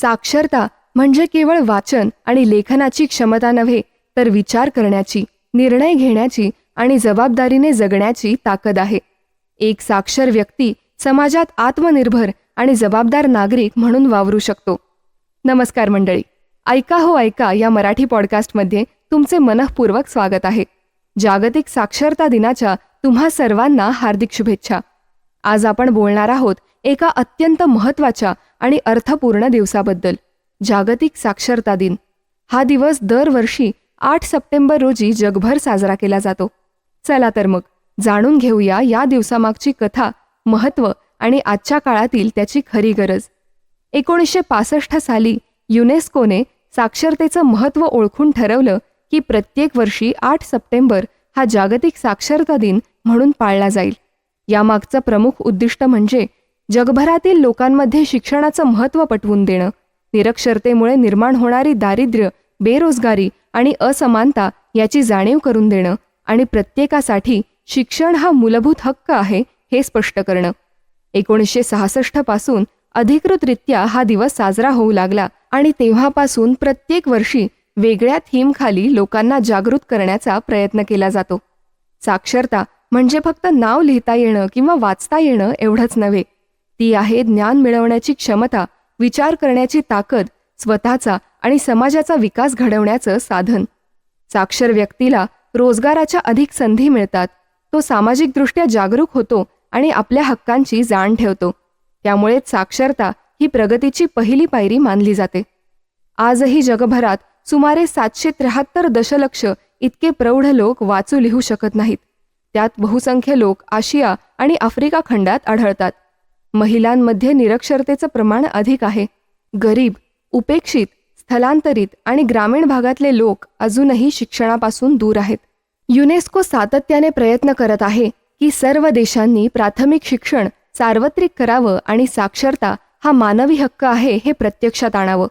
साक्षरता म्हणजे केवळ वाचन आणि लेखनाची क्षमता नव्हे तर विचार करण्याची निर्णय घेण्याची आणि जबाबदारीने जगण्याची ताकद आहे. एक साक्षर व्यक्ती समाजात आत्मनिर्भर आणि जबाबदार नागरिक म्हणून वावरू शकतो. नमस्कार मंडळी. ऐका हो ऐका या मराठी पॉडकास्टमध्ये तुमचे मनःपूर्वक स्वागत आहे. जागतिक साक्षरता दिनाच्या तुम्हा सर्वांना हार्दिक शुभेच्छा. आज आपण बोलणार आहोत एका अत्यंत महत्त्वाच्या आणि अर्थपूर्ण दिवसाबद्दल. जागतिक साक्षरता दिन. हा दिवस दरवर्षी आठ सप्टेंबर रोजी जगभर साजरा केला जातो. चला तर मग जाणून घेऊया या दिवसामागची कथा महत्त्व आणि आजच्या काळातील त्याची खरी गरज. एकोणीसशे पासष्ट साली युनेस्कोने साक्षरतेचं महत्त्व ओळखून ठरवलं की प्रत्येक वर्षी आठ सप्टेंबर हा जागतिक साक्षरता दिन म्हणून पाळला जाईल. यामागचं प्रमुख उद्दिष्ट म्हणजे जगभरातील लोकांमध्ये शिक्षणाचं महत्त्व पटवून देणं निरक्षरतेमुळे निर्माण होणारी दारिद्र्य बेरोजगारी आणि असमानता याची जाणीव करून देणं आणि प्रत्येकासाठी शिक्षण हा मूलभूत हक्क आहे हे स्पष्ट करणं. एकोणीसशे सहासष्टपासून अधिकृतरित्या हा दिवस साजरा होऊ लागला आणि तेव्हापासून प्रत्येक वर्षी वेगळ्या थीमखाली लोकांना जागृत करण्याचा प्रयत्न केला जातो. साक्षरता म्हणजे फक्त नाव लिहिता येणं किंवा वाचता येणं एवढंच नव्हे ती आहे ज्ञान मिळवण्याची क्षमता विचार करण्याची ताकद स्वतःचा आणि समाजाचा विकास घडवण्याचं साधन. साक्षर व्यक्तीला रोजगाराच्या अधिक संधी मिळतात. तो सामाजिकदृष्ट्या जागरूक होतो आणि आपल्या हक्कांची जाण ठेवतो. त्यामुळेच साक्षरता ही प्रगतीची पहिली पायरी मानली जाते. आजही जगभरात सुमारे सातशे त्र्याहत्तर दशलक्ष इतके प्रौढ लोक वाचू लिहू शकत नाहीत. त्यात बहुसंख्य लोक आशिया आणि आफ्रिका खंडात आढळतात. महिलांमध्ये निरक्षरतेचं प्रमाण अधिक आहे. गरीब उपेक्षित स्थलांतरित आणि ग्रामीण भागातले लोक अजूनही शिक्षणापासून दूर आहेत. युनेस्को सातत्याने प्रयत्न करत आहे की सर्व देशांनी प्राथमिक शिक्षण सार्वत्रिक करावं आणि साक्षरता हा मानवी हक्क आहे हे प्रत्यक्षात आणावं.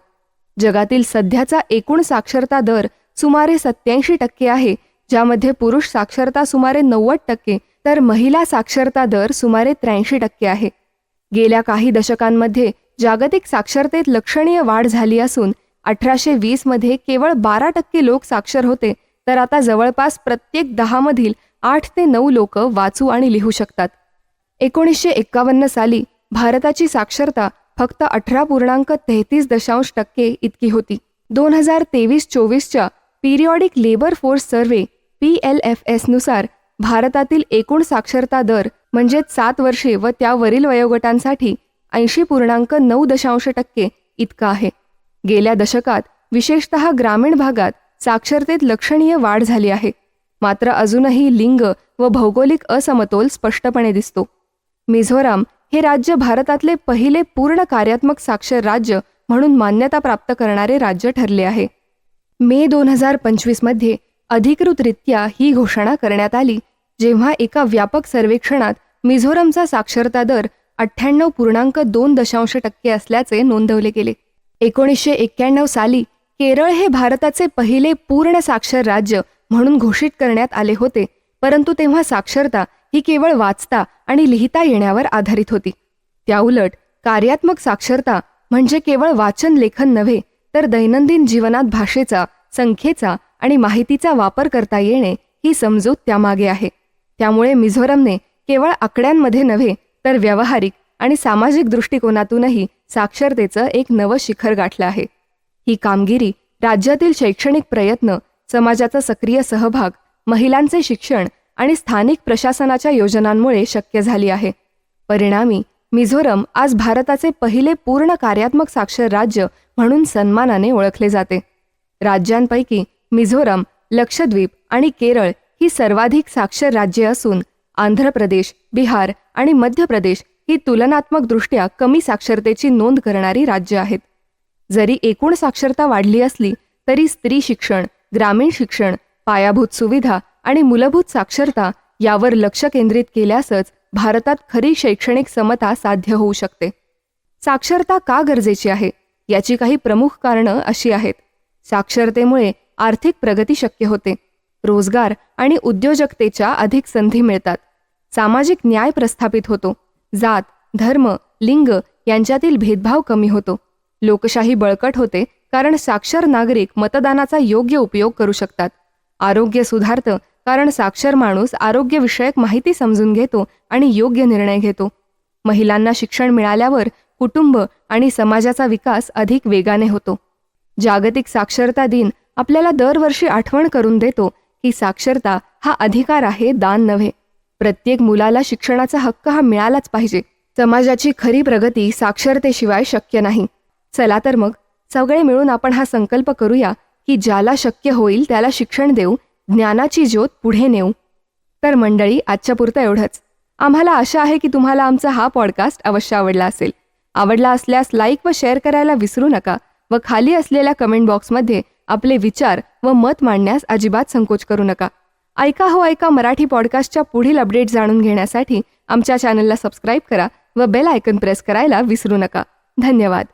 जगातील सध्याचा एकूण साक्षरता दर सुमारे सत्याऐंशी टक्के आहे ज्यामध्ये पुरुष साक्षरता सुमारे नव्वद टक्के तर महिला साक्षरता दर सुमारे त्र्याऐंशी टक्के आहे. गेल्या काही दशकांमध्ये जागतिक साक्षरतेत लक्षणीय वाढ झाली असून अठराशे वीसमध्ये केवळ बारा टक्के लोक साक्षर होते तर आता जवळपास प्रत्येक दहामधील आठ ते नऊ लोक वाचू आणि लिहू शकतात. एकोणीसशे एक्कावन्न साली भारताची साक्षरता फक्त अठरा पूर्णांक तेहतीस दशांश टक्के इतकी होती. दोन हजार तेवीस चोवीसच्या periodic labour force survey P L F एसनुसार भारतातील एकूण साक्षरता दर म्हणजेच सात वर्षे व त्यावरील वयोगटांसाठी ऐंशी पूर्णांक नऊ दशांश टक्के इतका आहे. गेल्या दशकात विशेषतः ग्रामीण भागात साक्षरतेत लक्षणीय वाढ झाली आहे. मात्र अजूनही लिंग व भौगोलिक असमतोल स्पष्टपणे दिसतो. मिझोराम हे राज्य भारतातले पहिले पूर्ण कार्यात्मक साक्षर राज्य म्हणून मान्यता प्राप्त करणारे राज्य ठरले आहे. मे दोन हजार पंचवीसमध्ये अधिकृतरित्या ही घोषणा करण्यात आली जेव्हा एका व्यापक सर्वेक्षणात मिझोरमचा साक्षरता दर अठ्ठ्याण्णव पूर्णांक दोन दशांश टक्के असल्याचे नोंदवले गेले. एकोणीसशे एक्क्याण्णव साली केरळ हे भारताचे पहिले पूर्ण साक्षर राज्य म्हणून घोषित करण्यात आले होते परंतु तेव्हा साक्षरता ही केवळ वाचता आणि लिहिता येण्यावर आधारित होती. त्याउलट कार्यात्मक साक्षरता म्हणजे केवळ वाचन लेखन नव्हे तर दैनंदिन जीवनात भाषेचा संख्येचा आणि माहितीचा वापर करता येणे ही समजूत त्यामागे आहे. त्यामुळे मिझोरमने केवळ आकड्यांमध्ये नव्हे तर व्यावहारिक आणि सामाजिक दृष्टिकोनातूनही साक्षरतेचं एक नवं शिखर गाठलं आहे. ही कामगिरी राज्यातील शैक्षणिक प्रयत्न समाजाचा सक्रिय सहभाग महिलांचे शिक्षण आणि स्थानिक प्रशासनाच्या योजनांमुळे शक्य झाली आहे. परिणामी मिझोरम आज भारताचे पहिले पूर्ण कार्यात्मक साक्षर राज्य म्हणून सन्मानाने ओळखले जाते. राज्यांपैकी मिझोरम लक्षद्वीप आणि केरळ ही सर्वाधिक साक्षर राज्ये असून आंध्र प्रदेश बिहार आणि मध्य प्रदेश ही तुलनात्मकदृष्ट्या कमी साक्षरतेची नोंद करणारी राज्य आहेत. जरी एकूण साक्षरता वाढली असली तरी स्त्री शिक्षण ग्रामीण शिक्षण पायाभूत सुविधा आणि मूलभूत साक्षरता यावर लक्ष केंद्रित केल्यासच भारतात खरी शैक्षणिक समता साध्य होऊ शकते. साक्षरता का गरजेची आहे? याची काही प्रमुख कारणं अशी आहेत. साक्षरतेमुळे आर्थिक प्रगती शक्य होते. रोजगार आणि उद्योजकतेच्या अधिक संधी मिळतात. सामाजिक न्याय प्रस्थापित होतो. जात धर्म लिंग यांच्यातील भेदभाव कमी होतो. लोकशाही बळकट होते कारण साक्षर नागरिक मतदानाचा योग्य उपयोग करू शकतात. आरोग्य सुधारतं कारण साक्षर माणूस आरोग्यविषयक माहिती समजून घेतो आणि योग्य निर्णय घेतो. महिलांना शिक्षण मिळाल्यावर कुटुंब आणि समाजाचा विकास अधिक वेगाने होतो. जागतिक साक्षरता दिन आपल्याला दरवर्षी आठवण करून देतो ही साक्षरता हा अधिकार आहे दान नव्हे. प्रत्येक मुलाला शिक्षणाचा हक्क हा मिळालाच पाहिजे. समाजाची खरी प्रगती साक्षरतेशिवाय शक्य नाही. चला तर मग सगळे मिळून आपण हा संकल्प करूया की ज्याला शक्य होईल त्याला शिक्षण देऊ ज्ञानाची ज्योत पुढे नेऊ. तर मंडळी आजच्या पुरतं एवढंच. आम्हाला आशा आहे की तुम्हाला आमचा हा पॉडकास्ट अवश्य आवडला असेल. आवडला असल्यास लाईक व शेअर करायला विसरू नका व खाली असलेल्या कमेंट बॉक्समध्ये आपले विचार व मत मांडण्यास अजिबात संकोच करू नका. ऐका हो ऐका मराठी पॉडकास्टच्या पुढील अपडेट जाणून घेण्यासाठी आमच्या चॅनलला सबस्क्राईब करा व बेल आयकन प्रेस करायला विसरू नका. धन्यवाद.